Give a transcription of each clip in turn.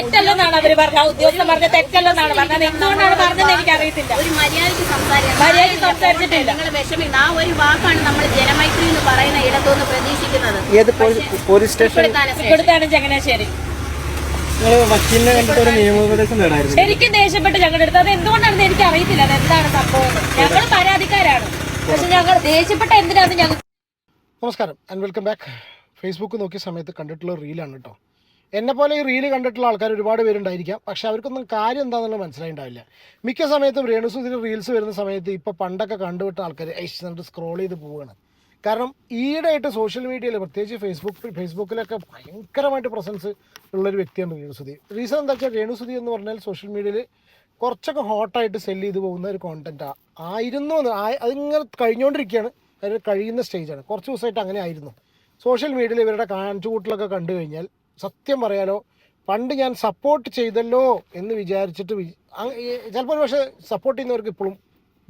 തെറ്റല്ലെന്നാണ് അവർ പറഞ്ഞത്. ഉദ്യോഗസ്ഥൻ പറഞ്ഞ തെറ്റല്ലെന്നാണ് പറഞ്ഞത്. എന്തുകൊണ്ടാണ് പറഞ്ഞത് എനിക്ക് അറിയത്തില്ല ഒരു മര്യാദയ്ക്ക് സംസാരിക്കണം. മര്യാദയ്ക്ക് സംസാരിച്ചിട്ടില്ല. നിങ്ങൾ വിഷമിക്കുന്ന ആ ഒരു വാക്കാണ് നമ്മൾ ജനമൈത്രി എന്ന് പറയുന്ന ഇടത്തുനിന്ന് പ്രതീക്ഷിക്കുന്നത്. ഏത് പോലീസ് സ്റ്റേഷൻ. ഇവിടുത്താണ് ചങ്ങനാശ്ശേരി. ശരിക്കും ദേഷ്യപ്പെട്ട് ഞങ്ങളുടെ അടുത്ത്. അത് എന്തുകൊണ്ടാണെന്ന് എനിക്ക് അറിയത്തില്ല അത് എന്താണ് സംഭവം ഞങ്ങൾ പരാതിക്കാരാണ്. പക്ഷെ ഞങ്ങൾ ദേഷ്യപ്പെട്ട എന്തിനാണ് ഞങ്ങൾ നമസ്കാരം ആൻഡ് വെൽക്കം ബാക്ക് ഫേസ്ബുക്ക് നോക്കിയ സമയത്ത് കണ്ടിട്ടുള്ള റീലാണ് കേട്ടോ എന്നെ പോലെ ഈ റീൽ കണ്ടിട്ടുള്ള ആൾക്കാർ ഒരുപാട് പേരുണ്ടായിരിക്കാം. പക്ഷെ അവർക്കൊന്നും കാര്യം എന്താണെന്നുള്ളത് മനസ്സിലായിണ്ടാവില്ല. മിക്ക സമയത്തും രേണുസുതിന് റീൽസ് വരുന്ന സമയത്ത് ഇപ്പോൾ പണ്ടൊക്കെ കണ്ടുവിട്ട ആൾക്കാർ ഐസ് എന്നിട്ട് സ്ക്രോൾ ചെയ്ത് പോവുകയാണ് കാരണം ഈയിടെയായിട്ട് സോഷ്യൽ മീഡിയയിൽ പ്രത്യേകിച്ച് ഫേസ്ബുക്ക് ഫേസ്ബുക്കിലൊക്കെ ഭയങ്കരമായിട്ട് പ്രസൻസ് ഉള്ളൊരു വ്യക്തിയാണ് രേണുസുതി റീസൺ എന്താ വെച്ചാൽ രേണുസുതി എന്ന് പറഞ്ഞാൽ സോഷ്യൽ മീഡിയയിൽ കുറച്ചൊക്കെ ഹോട്ടായിട്ട് സെല്ല് ചെയ്ത് പോകുന്ന ഒരു കോണ്ടന്റാണ് ആയിരുന്നു എന്ന് അതിങ്ങനെ കഴിഞ്ഞുകൊണ്ടിരിക്കുകയാണ് അതിന് കഴിയുന്ന സ്റ്റേജാണ് കുറച്ച് ദിവസമായിട്ട് അങ്ങനെ ആയിരുന്നു. സോഷ്യൽ മീഡിയയിൽ ഇവരുടെ കാണിച്ചുകൂട്ടലൊക്കെ കണ്ടു കഴിഞ്ഞാൽ സത്യം പറയാലോ പണ്ട് ഞാൻ സപ്പോർട്ട് ചെയ്തല്ലോ എന്ന് വിചാരിച്ചിട്ട് ചിലപ്പോൾ ഒരു പക്ഷേ സപ്പോർട്ട് ചെയ്യുന്നവർക്ക് ഇപ്പോഴും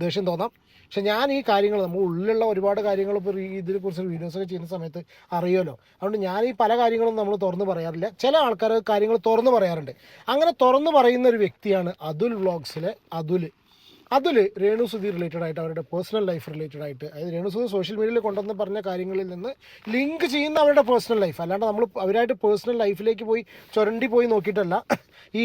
ദേഷ്യം തോന്നാം. പക്ഷെ ഞാൻ ഈ കാര്യങ്ങൾ നമ്മൾ ഉള്ളിലുള്ള ഒരുപാട് കാര്യങ്ങൾ ഇപ്പോൾ ഇതിനെക്കുറിച്ച് വീഡിയോസൊക്കെ ചെയ്യുന്ന സമയത്ത് അറിയുമല്ലോ. അതുകൊണ്ട് ഞാൻ ഈ പല കാര്യങ്ങളും നമ്മൾ തുറന്ന് പറയാറില്ല. ചില ആൾക്കാർ കാര്യങ്ങൾ തുറന്ന് പറയാറുണ്ട്. അങ്ങനെ തുറന്ന് പറയുന്ന ഒരു വ്യക്തിയാണ് അതുൽ വ്ളോഗ്സിലെ അതുൽ. അതിൽ രേണു സുധി റിലേറ്റഡ് ആയിട്ട് അവരുടെ പേഴ്സണൽ ലൈഫ് റിലേറ്റഡ് ആയിട്ട്. അതായത് രേണു സുധി സോഷ്യൽ മീഡിയയിൽ കൊണ്ടുവന്ന് പറഞ്ഞ കാര്യങ്ങളിൽ നിന്ന് ലിങ്ക് ചെയ്യുന്ന അവരുടെ പേഴ്സണൽ ലൈഫ് അല്ലാണ്ട് നമ്മൾ അവരായിട്ട് പേഴ്സണൽ ലൈഫിലേക്ക് പോയി ചുരണ്ടി പോയി നോക്കിയിട്ടല്ല. ഈ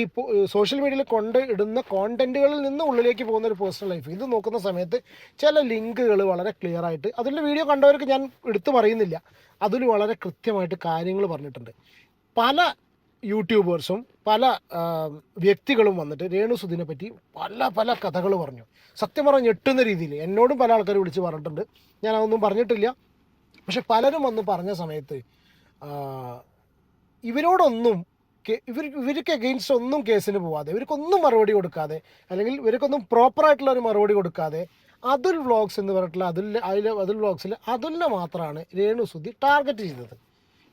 സോഷ്യൽ മീഡിയയിൽ കൊണ്ട് ഇടുന്ന കോണ്ടന്റുകളിൽ നിന്ന് ഉള്ളിലേക്ക് പോകുന്ന ഒരു പേഴ്സണൽ ലൈഫ് ഇത് നോക്കുന്ന സമയത്ത് ചില ലിങ്കുകൾ വളരെ ക്ലിയർ ആയിട്ട് അതിന്റെ വീഡിയോ കണ്ടവർക്ക് ഞാൻ എടുത്തു പറയുന്നില്ല. അതിൽ വളരെ കൃത്യമായിട്ട് കാര്യങ്ങൾ പറഞ്ഞിട്ടുണ്ട്. പല യൂട്യൂബേഴ്സും പല വ്യക്തികളും വന്നിട്ട് രേണുസുദിനെ പറ്റി പല പല കഥകൾ പറഞ്ഞു. സത്യം പറഞ്ഞ് ഞെട്ടുന്ന രീതിയിൽ. എന്നോടും പല ആൾക്കാർ വിളിച്ച് പറഞ്ഞിട്ടുണ്ട്. ഞാൻ അതൊന്നും പറഞ്ഞിട്ടില്ല. പക്ഷെ പലരും വന്ന് പറഞ്ഞ സമയത്ത് ഇവരോടൊന്നും ഇവർ ഇവർക്ക് എഗെയിൻസ്റ്റ് ഒന്നും കേസിന് പോവാതെ ഇവർക്കൊന്നും മറുപടി കൊടുക്കാതെ അല്ലെങ്കിൽ ഇവർക്കൊന്നും പ്രോപ്പറായിട്ടുള്ള ഒരു മറുപടി കൊടുക്കാതെ അതുൽ വ്ളോഗ്സ് എന്ന് പറഞ്ഞിട്ടുള്ള അതുൽ അതിൽ അതുൽ വ്ളോഗ്സിൽ അതുലിനെ മാത്രമാണ് രേണു സുദ്ധി ടാർഗറ്റ് ചെയ്തത്.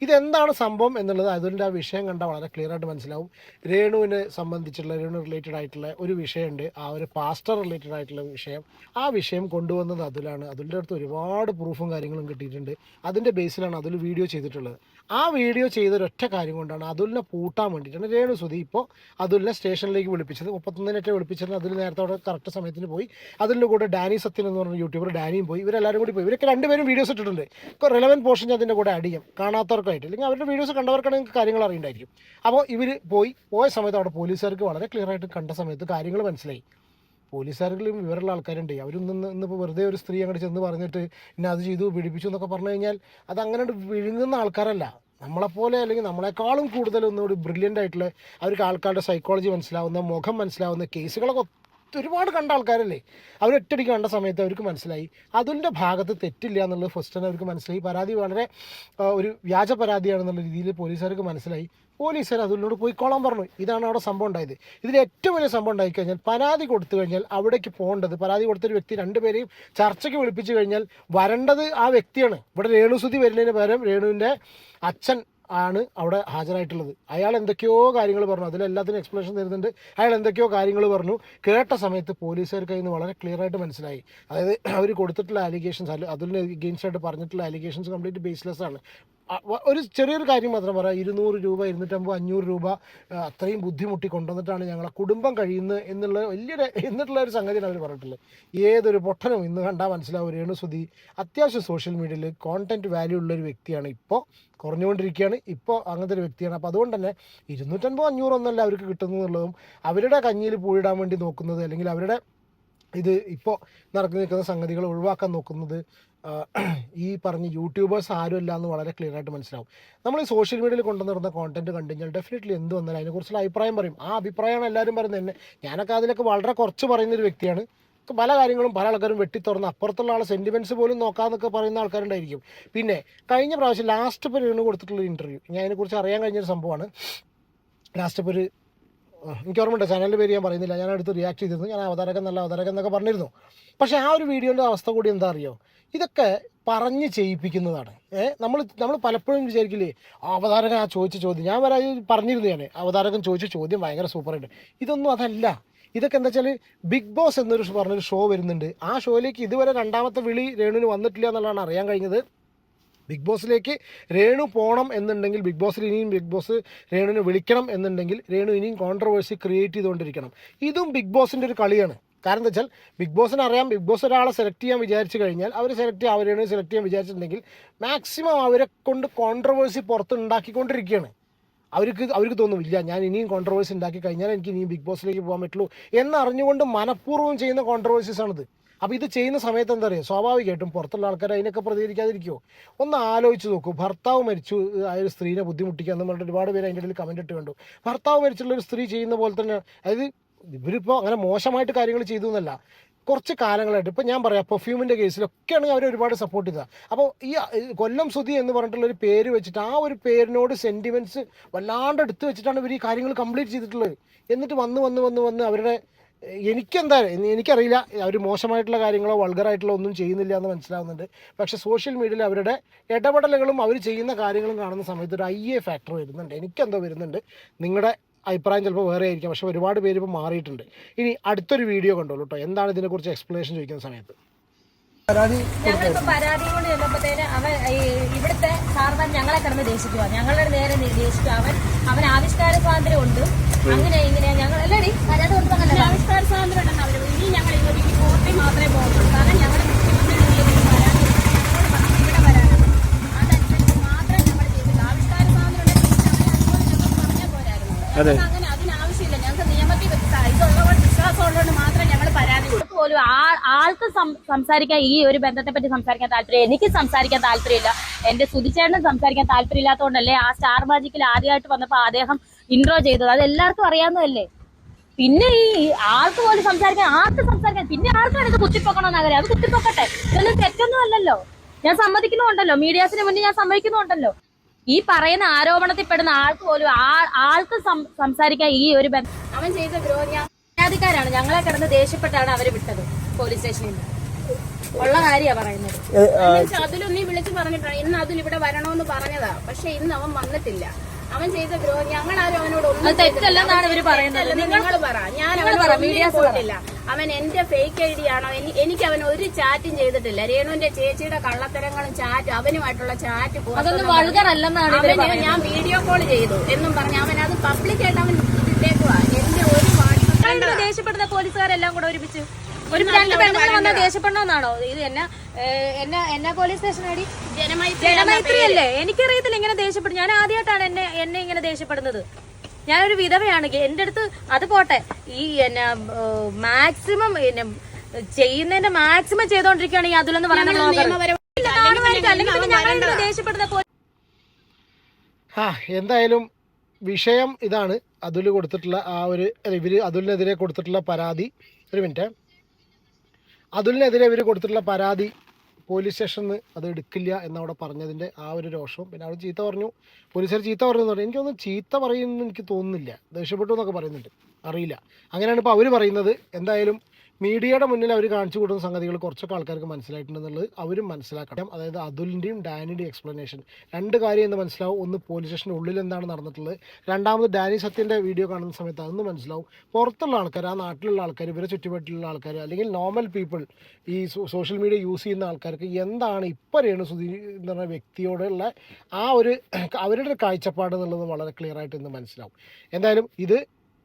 ഇതെന്താണ് സംഭവം എന്നുള്ളത് അതിന്റെ ആ വിഷയം കണ്ടാൽ വളരെ ക്ലിയർ ആയിട്ട് മനസ്സിലാവും. രേണുവിനെ സംബന്ധിച്ചുള്ള രേണു റിലേറ്റഡ് ആയിട്ടുള്ള ഒരു വിഷയമുണ്ട്. ആ ഒരു പാസ്റ്റർ റിലേറ്റഡ് ആയിട്ടുള്ള വിഷയം. ആ വിഷയം കൊണ്ടുവന്നത് അതുലാണ്. അതിന്റെ അടുത്ത് ഒരുപാട് പ്രൂഫും കാര്യങ്ങളും കിട്ടിയിട്ടുണ്ട്. അതിന്റെ ബേസിലാണ് അതിൽ വീഡിയോ ചെയ്തിട്ടുള്ളത്. ആ വീഡിയോ ചെയ്ത ഒരൊറ്റ കാര്യം കൊണ്ടാണ് അതുലിനെ പൂട്ടാൻ വേണ്ടിയിട്ടാണ് രേണു സുധി ഇപ്പോൾ അതുലിനെ സ്റ്റേഷനിലേക്ക് വിളിപ്പിച്ചത്. മുപ്പത്തൊന്നിനൊക്കെ വിളിപ്പിച്ചിരുന്നത് അതിൽ നേരത്തെ അവിടെ കറക്റ്റ് സമയത്തിന് പോയി. അതിന്റെ കൂടെ ഡാനി സത്യൻ എന്ന് പറഞ്ഞ യൂട്യൂബർ ഡാനിയും പോയി. ഇവരെല്ലാവരും കൂടി പോയി. ഇവരൊക്കെ രണ്ടുപേരും വീഡിയോസ് ഇട്ടിട്ടുണ്ട്. ഇപ്പോൾ റെലവന്റ് പോർഷൻ ഞാൻ അതിന്റെ കൂടെ അടിയും ചെയ്യാം. കാണാത്തവർക്കായിട്ട് അല്ലെങ്കിൽ അവരുടെ വീഡിയോസ് കണ്ടവർക്കാണെങ്കിൽ കാര്യങ്ങൾ അറിയണ്ടായിരിക്കും. അപ്പോൾ ഇവർ പോയി പോയ സമയത്ത് അവിടെ പോലീസുകാർക്ക് വളരെ ക്ലിയർ ആയിട്ട് കണ്ട സമയത്ത് കാര്യങ്ങൾ മനസ്സിലായി. പോലീസുകാരിലും വിവരമുള്ള ആൾക്കാരുണ്ട്. അവരൊന്നും ഇന്നിപ്പോൾ വെറുതെ ഒരു സ്ത്രീ അങ്ങോട്ട് ചെന്ന് പറഞ്ഞിട്ട് ഇന്ന അത് ചെയ്തു പീഡിപ്പിച്ചു എന്നൊക്കെ പറഞ്ഞു കഴിഞ്ഞാൽ അത് അങ്ങനെ വിഴുങ്ങുന്ന ആൾക്കാരല്ല. നമ്മളെപ്പോലെ അല്ലെങ്കിൽ നമ്മളെക്കാളും കൂടുതൽ ഒന്നുകൂടി ബ്രില്യന്റ് ആയിട്ടുള്ള അവർക്ക് ആൾക്കാരുടെ സൈക്കോളജി മനസ്സിലാവുന്ന മുഖം മനസ്സിലാവുന്ന കേസുകളൊക്കെ ഒരുപാട് കണ്ട ആൾക്കാരല്ലേ? അവർ ഒറ്റടിക്ക് കണ്ട സമയത്ത് അവർക്ക് മനസ്സിലായി. അതിന്റെ ഭാഗത്ത് തെറ്റില്ല എന്നുള്ളത് ഫസ്റ്റ് തന്നെ അവർക്ക് മനസ്സിലായി. പരാതി വളരെ ഒരു വ്യാജ പരാതിയാണെന്നുള്ള രീതിയിൽ പോലീസുകാർക്ക് മനസ്സിലായി. പോലീസുകാർ അതിനോട് പോയിക്കോളാൻ പറഞ്ഞു. ഇതാണ് അവിടെ സംഭവം ഉണ്ടായത്. ഇതിൽ ഏറ്റവും വലിയ സംഭവം ഉണ്ടായി കഴിഞ്ഞാൽ പരാതി കൊടുത്തു കഴിഞ്ഞാൽ അവിടേക്ക് പോകേണ്ടത് പരാതി കൊടുത്തൊരു വ്യക്തി രണ്ടുപേരെയും ചർച്ചയ്ക്ക് വിളിപ്പിച്ചു കഴിഞ്ഞാൽ വരേണ്ടത് ആ വ്യക്തിയാണ്. ഇവിടെ രേണുസുതി വരുന്നതിന് പകരം രേണുവിന്റെ അച്ഛൻ ആണ് അവിടെ ഹാജരായിട്ടുള്ളത്. അയാൾ എന്തൊക്കെയോ കാര്യങ്ങൾ പറഞ്ഞു. അതിലെല്ലാത്തിനും എക്സ്പ്ലനേഷൻ തരുന്നുണ്ട്. അയാൾ എന്തൊക്കെയോ കാര്യങ്ങൾ പറഞ്ഞു. കേട്ട സമയത്ത് പോലീസുകാർക്ക് അതിന് വളരെ ക്ലിയർ ആയിട്ട് മനസ്സിലായി. അതായത് അവർ കൊടുത്തിട്ടുള്ള അലിഗേഷൻസ് അല്ല അതിന് എഗെയിൻസ്റ്റ് ആയിട്ട് പറഞ്ഞിട്ടുള്ള അലിഗേഷൻസ് കംപ്ലീറ്റ് ബേസ്ലെസ് ആണ്. ഒരു ചെറിയൊരു കാര്യം മാത്രം പറയാം. ഇരുന്നൂറ് രൂപ ഇരുന്നൂറ്റമ്പത് അഞ്ഞൂറ് രൂപ അത്രയും ബുദ്ധിമുട്ടി കൊണ്ടുവന്നിട്ടാണ് ഞങ്ങളെ കുടുംബം കഴിയുന്നത് എന്നുള്ള വലിയൊരു എന്നിട്ടുള്ള ഒരു സംഗതിയാണ് അവർ പറഞ്ഞിട്ടുള്ളത്. ഏതൊരു പൊട്ടനും ഇന്ന് കണ്ടാൽ മനസ്സിലാവും രേണുസുതി അത്യാവശ്യം സോഷ്യൽ മീഡിയയിൽ കോണ്ടന്റ് വാല്യൂ ഉള്ള ഒരു വ്യക്തിയാണ് ഇപ്പോൾ കുറഞ്ഞുകൊണ്ടിരിക്കുകയാണ്. ഇപ്പോൾ അങ്ങനത്തെ ഒരു വ്യക്തിയാണ്. അപ്പോൾ അതുകൊണ്ട് തന്നെ ഇരുന്നൂറ്റമ്പത് അഞ്ഞൂറൊന്നല്ല അവർക്ക് കിട്ടുന്നതെന്നുള്ളതും അവരുടെ കഞ്ഞിയിൽ പൂഴിടാൻ വേണ്ടി നോക്കുന്നത് അല്ലെങ്കിൽ അവരുടെ ഇത് ഇപ്പോൾ നടന്നു നിൽക്കുന്ന സംഗതികൾ ഒഴിവാക്കാൻ നോക്കുന്നത് ഈ പറഞ്ഞ യൂട്യൂബേഴ്സ് ആരും അല്ല എന്ന് വളരെ ക്ലിയർ ആയിട്ട് മനസ്സിലാവും. നമ്മൾ ഈ സോഷ്യൽ മീഡിയയിൽ കൊണ്ടുവന്നിരുന്ന കോണ്ടന്റ് കണ്ടു കഴിഞ്ഞാൽ ഡെഫിനറ്റ്ലി എന്ത് വന്നാലും അതിനെക്കുറിച്ചുള്ള അഭിപ്രായം പറയും. ആ അഭിപ്രായമാണ് എല്ലാവരും പറയുന്നത് തന്നെ. ഞാനൊക്കെ അതിലൊക്കെ വളരെ കുറച്ച് പറയുന്ന ഒരു വ്യക്തിയാണ് പല കാര്യങ്ങളും പല ആൾക്കാരും വെട്ടിത്തുറന്ന് അപ്പുറത്തുള്ള ആളെ സെന്റിമെന്റ്സ് പോലും നോക്കാമെന്നൊക്കെ പറയുന്ന ആൾക്കാരുണ്ടായിരിക്കും. പിന്നെ കഴിഞ്ഞ പ്രാവശ്യം ലാസ്റ്റ് പേര് കൊടുത്തിട്ടുള്ള ഇന്റർവ്യൂ ഞാൻ അതിനെക്കുറിച്ച് അറിയാൻ കഴിഞ്ഞൊരു സംഭവമാണ്. ലാസ്റ്റ് ഇപ്പോൾ ഒരു എനിക്ക് ഓർമ്മയുണ്ട് ചാനലിന്റെ പേര് ഞാൻ പറയുന്നില്ല. ഞാൻ അടുത്ത് റിയാക്ട് ചെയ്തിരുന്നു. ഞാൻ അവതാരകൻ നല്ല അവതാരകൻ എന്നൊക്കെ പറഞ്ഞിരുന്നു. പക്ഷേ ആ ഒരു വീഡിയോന്റെ അവസ്ഥ കൂടി എന്താ അറിയോ? ഇതൊക്കെ പറഞ്ഞ് ചെയ്യിപ്പിക്കുന്നതാണ്. ഏഹ് നമ്മൾ നമ്മൾ പലപ്പോഴും വിചാരിക്കില്ലേ അവതാരകൻ ആ ചോദിച്ച ചോദ്യം. ഞാൻ വരെ പറഞ്ഞിരുന്നു ഞാൻ അവതാരകൻ ചോദിച്ച ചോദ്യം ഭയങ്കര സൂപ്പറായിട്ട് ഇതൊന്നും അതല്ല. ഇതൊക്കെ എന്താ വെച്ചാൽ ബിഗ് ബോസ് എന്നൊരു പറഞ്ഞൊരു ഷോ വരുന്നുണ്ട്. ആ ഷോയിലേക്ക് ഇതുവരെ രണ്ടാമത്തെ വിളി രേണുവിന് വന്നിട്ടില്ല എന്നുള്ളതാണ് അറിയാൻ കഴിഞ്ഞത്. ബിഗ് ബോസിലേക്ക് രേണു പോകണം എന്നുണ്ടെങ്കിൽ ബിഗ് ബോസിൽ ഇനിയും ബിഗ് ബോസ് രേണുവിനെ വിളിക്കണം എന്നുണ്ടെങ്കിൽ രേണു ഇനിയും കോൺട്രവേഴ്സി ക്രിയേറ്റ് ചെയ്തുകൊണ്ടിരിക്കണം. ഇതും ബിഗ് ബോസിന്റെ ഒരു കളിയാണ്. കാരണം എന്താ വെച്ചാൽ ബിഗ് ബോസിന് അറിയാം ബിഗ് ബോസ് ഒരാളെ സെലക്ട് ചെയ്യാൻ വിചാരിച്ചു കഴിഞ്ഞാൽ അവർ സെലക്ട് ചെയ്യാൻ അവരെ സെലക്ട് ചെയ്യാൻ വിചാരിച്ചിട്ടുണ്ടെങ്കിൽ മാക്സിമം അവരെ കൊണ്ട് കോൺട്രവേഴ്സി പുറത്ത് ഉണ്ടാക്കിക്കൊണ്ടിരിക്കുകയാണ്. അവർക്ക് അവർക്ക് തോന്നുന്നില്ല ഞാൻ ഇനിയും കോൺട്രവേഴ്സി ഉണ്ടാക്കി കഴിഞ്ഞാൽ എനിക്ക് ഇനിയും ബിഗ് ബോസിലേക്ക് പോകാൻ പറ്റുള്ളൂ എന്നറിഞ്ഞുകൊണ്ട് മനഃപൂർവം ചെയ്യുന്ന കോൺട്രവേഴ്സീസ് ആണിത്. അപ്പോൾ ഇത് ചെയ്യുന്ന സമയത്ത് എന്താ പറയുക സ്വാഭാവികമായിട്ടും പുറത്തുള്ള ആൾക്കാർ അതിനൊക്കെ പ്രതികരിക്കാതിരിക്കുമോ ഒന്ന് ആലോചിച്ച് നോക്കൂ. ഭർത്താവ് മരിച്ചു ആ ഒരു സ്ത്രീനെ ബുദ്ധിമുട്ടിക്കുക എന്ന് പറഞ്ഞിട്ട് ഒരുപാട് പേര് അതിന്റെ ഇടയിൽ കമന്റ് ഇട്ട് കണ്ടു. ഭർത്താവ് മരിച്ചുള്ള ഒരു സ്ത്രീ ചെയ്യുന്ന പോലെ തന്നെ അതായത് ഇവരിപ്പോൾ അങ്ങനെ മോശമായിട്ട് കാര്യങ്ങൾ ചെയ്തു എന്നല്ല. കുറച്ച് കാലങ്ങളായിട്ട് ഇപ്പോൾ ഞാൻ പറയാം പെർഫ്യൂമിന്റെ കേസിലൊക്കെയാണെങ്കിൽ അവർ ഒരുപാട് സപ്പോർട്ട് ചെയ്തത്. അപ്പോൾ ഈ കൊല്ലം സുധി എന്ന് പറഞ്ഞിട്ടുള്ള ഒരു പേര് വെച്ചിട്ട് ആ ഒരു പേരിനോട് സെന്റിമെന്റ്സ് വല്ലാണ്ട് എടുത്ത് വെച്ചിട്ടാണ് ഇവർ ഈ കാര്യങ്ങൾ കംപ്ലീറ്റ് ചെയ്തിട്ടുള്ളത്. എന്നിട്ട് വന്ന് വന്ന് വന്ന് വന്ന് അവരുടെ എനിക്കെന്താ എനി- എനിക്കറിയില്ല അവർ മോശമായിട്ടുള്ള കാര്യങ്ങളോ വൾഗറായിട്ടുള്ള ഒന്നും ചെയ്യുന്നില്ല എന്ന് മനസ്സിലാവുന്നുണ്ട്. പക്ഷേ സോഷ്യൽ മീഡിയയിൽ അവരുടെ ഇടപെടലുകളും അവർ ചെയ്യുന്ന കാര്യങ്ങളും കാണുന്ന സമയത്ത് ഒരു ഐ എ ഫാക്ടർ വരുന്നുണ്ട്. എനിക്കെന്തോ വരുന്നുണ്ട്. നിങ്ങളുടെ അഭിപ്രായം ചിലപ്പോൾ വേറെ ആയിരിക്കാം. പക്ഷേ ഒരുപാട് പേര് ഇപ്പോൾ മാറിയിട്ടുണ്ട്. ഇനി അടുത്തൊരു വീഡിയോ കണ്ടോളൂ കേട്ടോ എന്താണ് ഇതിനെക്കുറിച്ച് എക്സ്പ്ലനേഷൻ ചോദിക്കുന്ന സമയത്ത്? ഞങ്ങളിപ്പോ പരാതി കൊണ്ട് ചെന്നപ്പോഴത്തേന് അവൻ ഈ ഇവിടുത്തെ സാർമാൻ ഞങ്ങളെ കിടന്ന് ദേശിക്കുക ഞങ്ങളുടെ നേരെ ദേശിക്കുക അവൻ അവൻ ആവിഷ്കാര സ്വാതന്ത്ര്യം ഉണ്ട്. അങ്ങനെ ഇങ്ങനെ ഞങ്ങൾ അല്ലടി പരാതി കൊണ്ട് ആവിഷ്കാര സ്വാതന്ത്ര്യം ഉണ്ടെന്ന് അവർ ഇനി ഞങ്ങൾ ഇനി കോർട്ടിൽ മാത്രമേ പോകുന്നുള്ളൂ കാരണം ഞങ്ങളുടെ അതെ. അങ്ങനെ അതിനാവശ്യമില്ല ഞങ്ങൾക്ക് നിയമത്തിൽ വെച്ച- വിശ്വാസമുള്ളതുകൊണ്ട് മാത്രമേ ഞങ്ങൾ പരാതി കൊടുക്കും. പോലും ആൾക്ക് സംസാരിക്കാൻ ഈ ഒരു ബന്ധത്തെ പറ്റി സംസാരിക്കാൻ താല്പര്യം എനിക്ക് സംസാരിക്കാൻ താല്പര്യമില്ല. എന്റെ സുതിച്ചേട്ടനും സംസാരിക്കാൻ താല്പര്യമില്ലാത്തതുകൊണ്ടല്ലേ ആ സ്റ്റാർ മാജിക്കിൽ ആദ്യമായിട്ട് വന്നപ്പോൾ അദ്ദേഹം ഇൻട്രോ ചെയ്തത്. അത് എല്ലാവർക്കും അറിയാവുന്നതല്ലേ? പിന്നെ ഈ ആൾക്ക് പോലും സംസാരിക്കാൻ ആർക്ക് സംസാരിക്കാൻ? പിന്നെ ആർക്കാണ് ഇത് കുത്തിപ്പൊക്കണമെന്ന് ആഗ്രഹം? അത് കുത്തിപ്പൊക്കട്ടെ. ഇതൊന്നും തെറ്റൊന്നും അല്ലല്ലോ ഞാൻ സമ്മതിക്കുന്നുണ്ടല്ലോ. മീഡിയാസിന് മുന്നിൽ ഞാൻ സമ്മതിക്കുന്നുണ്ടല്ലോ. ഈ പറയുന്ന ആരോപണത്തിൽ പെടുന്ന ആൾക്ക് പോലും ആൾക്ക് സംസാരിക്കാൻ ഈ ഒരു ബന്ധം അവൻ ചെയ്ത ദ്രോഹം ഞാൻ പരാതിക്കാരാണ് ഞങ്ങളെ കിടന്ന് ദേഷ്യപ്പെട്ടാണ് അവർ വിട്ടത് പോലീസ് സ്റ്റേഷനിൽ നിന്ന്. ഉള്ള കാര്യാ പറയുന്നത്. എന്നുവെച്ചാ അതിലും വിളിച്ചു പറഞ്ഞിട്ടാണ് ഇന്ന് അതിൽ ഇവിടെ വരണോന്ന് പറഞ്ഞതാ. പക്ഷെ ഇന്ന് അവൻ വന്നിട്ടില്ല. അവൻ ചെയ്ത ദ്രോഹം ഞങ്ങൾ ആരും അവനോട് ഒന്നും തെറ്റല്ലെന്നാണ് ഇവർ പറയുന്നത്. നിങ്ങൾ പറ. ഞാൻ മീഡിയ അവനോട് പറ, മീഡിയാസ് പോയിട്ടില്ല. അവൻ എന്റെ ഫേക്ക് ഐ ഡി ആണോ എനിക്ക് അവൻ ഒരു ചാറ്റും ചെയ്തിട്ടില്ല. രേണുവിന്റെ ചേച്ചിയുടെ കള്ളത്തരങ്ങളും ചാറ്റ് അവനുമായിട്ടുള്ള ചാറ്റ് അതൊന്നും വൾഗർ അല്ലെന്നാണ് ഞാൻ വീഡിയോ കോൾ ചെയ്തു എന്നും പറഞ്ഞു അവൻ അത് പബ്ലിക്കായിട്ട് അവൻ പറയുന്നത് ദേഷ്യപ്പെടുന്ന പോലീസുകാരെല്ലാം കൂടെ ഒരുമിച്ച്. ഒരു രണ്ട് പെണ്ണുങ്ങൾ വന്നാൽ ദേഷ്യപ്പെടണമെന്നാണോ ഇത് എന്നെ എന്നെ എന്നെ പോലീസ് സ്റ്റേഷൻ അടി ജനമൈത്രി അല്ലേ? എനിക്കറിയത്തില്ല ഇങ്ങനെ ദേഷ്യപ്പെടും. ഞാൻ ആദ്യമായിട്ടാണ് എന്നെ എന്നെ ഇങ്ങനെ ദേഷ്യപ്പെടുന്നത്. ഞാനൊരു വിധവയാണ്. എന്റെ അടുത്ത് അത് പോട്ടെ. ഈ എന്നാ മാക്സിമം എന്നെ ചെയ്യുന്നതിന്റെ മാക്സിമം ചെയ്തോണ്ടിരിക്കുകയാണ് ഈ അതിലെന്ന് ഞങ്ങൾ ദേഷ്യപ്പെടുന്ന ആ എന്തായാലും വിഷയം ഇതാണ്. അതുൽ കൊടുത്തിട്ടുള്ള ആ ഒരു ഇവർ അതുലിനെതിരെ കൊടുത്തിട്ടുള്ള പരാതി ഒരു മിനിറ്റ്. അതുലിനെതിരെ ഇവർ കൊടുത്തിട്ടുള്ള പരാതി പോലീസ് സ്റ്റേഷനിൽ അത് എടുക്കില്ല എന്നവിടെ പറഞ്ഞതിന്റെ ആ ഒരു രോഷവും. പിന്നെ അവിടെ ചീത്ത പറഞ്ഞു. പോലീസുകാർ ചീത്ത പറഞ്ഞു എന്ന് പറഞ്ഞു. എനിക്കൊന്നും ചീത്ത പറയുമെന്ന് എനിക്ക് തോന്നുന്നില്ല. ദേഷ്യപ്പെട്ടു എന്നൊക്കെ പറയുന്നുണ്ട്. അറിയില്ല. അങ്ങനെയാണ് ഇപ്പോൾ അവർ പറയുന്നത്. എന്തായാലും മീഡിയയുടെ മുന്നിൽ അവർ കാണിച്ചു കൊടുക്കുന്ന സംഗതികൾ കുറച്ചൊക്കെ ആൾക്കാർക്ക് മനസ്സിലായിട്ടുണ്ടെന്നുള്ളത് അവരും മനസ്സിലാക്കണം. അതായത് അതുലിന്റെയും ഡാനിന്റെയും എക്സ്പ്ലനേഷൻ രണ്ട് കാര്യം എന്ന് മനസ്സിലാവും. ഒന്ന് പോലീസ് സ്റ്റേഷന്റെ ഉള്ളിൽ എന്താണ് നടന്നിട്ടുള്ളത്. രണ്ടാമത് ഡാനി സത്യന്റെ വീഡിയോ കാണുന്ന സമയത്ത് അതൊന്ന് മനസ്സിലാവും. പുറത്തുള്ള ആൾക്കാർ ആ നാട്ടിലുള്ള ആൾക്കാർ ഇവരെ ചുറ്റുപാട്ടിലുള്ള ആൾക്കാർ അല്ലെങ്കിൽ നോർമൽ പീപ്പിൾ ഈ സോഷ്യൽ മീഡിയ യൂസ് ചെയ്യുന്ന ആൾക്കാർക്ക് എന്താണ് ഇപ്പോൾ രേണു സുധീർ എന്ന് പറഞ്ഞ വ്യക്തിയോടുള്ള ആ ഒരു അവരുടെ കാഴ്ചപ്പാട് എന്നുള്ളത് വളരെ ക്ലിയർ ആയിട്ട് ഇന്ന് മനസ്സിലാവും. എന്തായാലും ഇത്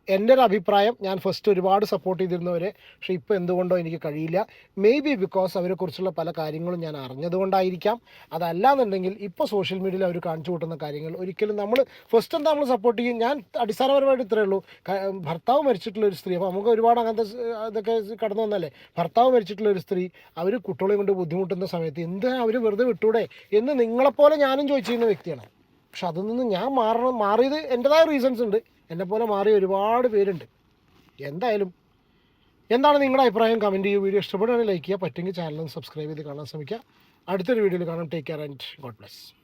എന്റെ ഒരു അഭിപ്രായം ഞാൻ ഫസ്റ്റ് ഒരുപാട് സപ്പോർട്ട് ചെയ്തിരുന്നവരെ. പക്ഷേ ഇപ്പോൾ എന്തുകൊണ്ടോ എനിക്ക് കഴിയില്ല. മേ ബി ബിക്കോസ് അവരെക്കുറിച്ചുള്ള പല കാര്യങ്ങളും ഞാൻ അറിഞ്ഞതുകൊണ്ടായിരിക്കാം. അതല്ലാന്നുണ്ടെങ്കിൽ ഇപ്പോൾ സോഷ്യൽ മീഡിയയിൽ അവർ കാണിച്ചു കൂട്ടുന്ന കാര്യങ്ങൾ ഒരിക്കലും നമ്മൾ ഫസ്റ്റ് എന്താ നമ്മൾ സപ്പോർട്ട് ചെയ്യും? ഞാൻ അടിസ്ഥാനപരമായിട്ട് ഇത്രയേ ഉള്ളൂ. ഭർത്താവ് മരിച്ചിട്ടുള്ള ഒരു സ്ത്രീ. അപ്പോൾ നമുക്ക് ഒരുപാട് അങ്ങനത്തെ ഇതൊക്കെ കടന്നു വന്നല്ലേ? ഭർത്താവ് മരിച്ചിട്ടുള്ള ഒരു സ്ത്രീ. അവർ കുട്ടികളെ കൊണ്ട് ബുദ്ധിമുട്ടുന്ന സമയത്ത് എന്താ അവർ വെറുതെ വിട്ടൂടെ? എന്ന് നിങ്ങളെപ്പോലെ ഞാനും ചോദിച്ചിരുന്ന വ്യക്തിയാണ്. പക്ഷെ അതിൽ നിന്ന് ഞാൻ മാറണം മാറിയത് എന്റെതായ റീസൺസ് ഉണ്ട്. എന്നെ പോലെ മാറിയ ഒരുപാട് പേരുണ്ട്. എന്തായാലും എന്താണ് നിങ്ങളുടെ അഭിപ്രായം? കമന്റ് ചെയ്യുക വീഡിയോ ഇഷ്ടപ്പെടുകയാണെങ്കിൽ ലൈക്ക് ചെയ്യുക. പറ്റുമെങ്കിൽ ചാനൽ സബ്സ്ക്രൈബ് ചെയ്ത് കാണാൻ ശ്രമിക്കുക. അടുത്തൊരു വീഡിയോയിൽ കാണാം. Take care and God bless